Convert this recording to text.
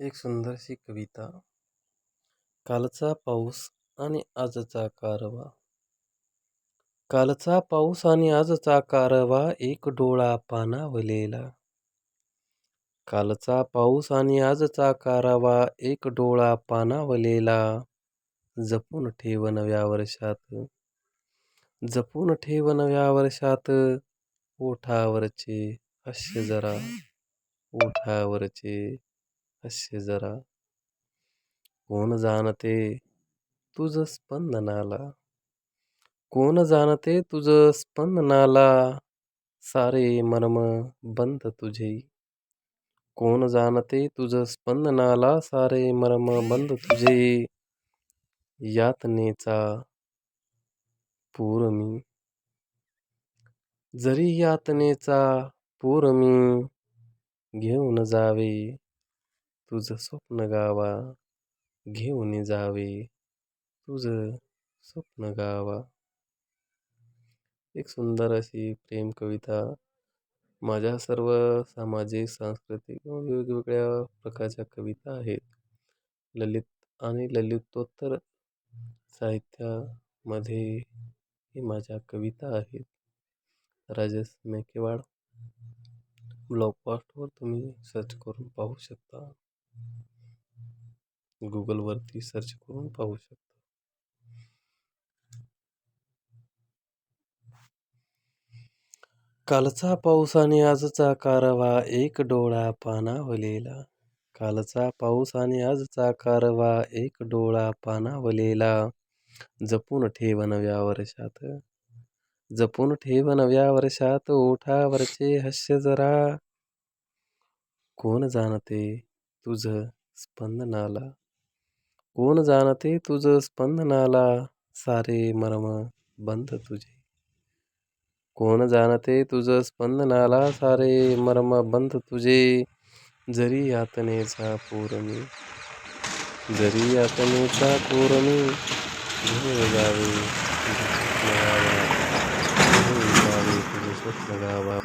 एक सुंदरशी कविता. कालचा पाऊस आणि आजचा कारवा. कालचा पाऊस आणि आजचा कारवा एक डोळा पानावलेला कालचा पाऊस आणि आजचा कारवा एक डोळा पानावलेला जपून ठेव नव्या वर्षात. जपून ठेव नव्या वर्षात. ओठावरचे हास्य जरा. ओठावरचे असे जरा. कोण जाणते तुझ स्पंदनाला? कोण जाणते तुझ स्पंदनाला? सारे मर्म बंद तुझे. कोण जाणते तुझ स्पंदनाला? सारे मर्म बंद तुझे. यातनेचा पूर मी. जरी यातनेचा पूर मी घेऊन जावे तुझं स्वप्न गावा घेऊन जावे. तुझं स्वप्न गावा. एक सुंदर अशी प्रेम कविता. माझ्या सर्व सामाजिक सांस्कृतिक वेगवेगळ्या प्रकारच्या कविता आहेत. ललित आणि ललितोत्तर साहित्यामध्ये ही माझ्या कविता आहेत. राजेश मेकेवाड. ब्लॉग पॉस्टवर तुम्ही सर्च करून पाहू शकता. गुगलवरती सर्च करून पाहू शकतो. कालचा पाऊस आणि आजचा कारवा एक डोळा पाना वलेला कालचा पाऊस आणि आजचा कारवा एक डोळा पाना वलेला जपून ठेव नव्या वर्षात. जपून ठेव नव्या वर्षात ओठावरचे हस्य जरा. कोण जाणते? तुझ स्पंदनाला? कोण जाणते तुझ स्पंदनाला? सारे मर्म बंद तुझे. कोण जाणते तुझ स्पंदनाला? सारे मर्म बंद तुझे. जरी यातनेचा पूर मी जरी यातनेचा पूर मी जावे स्वप्न गावा.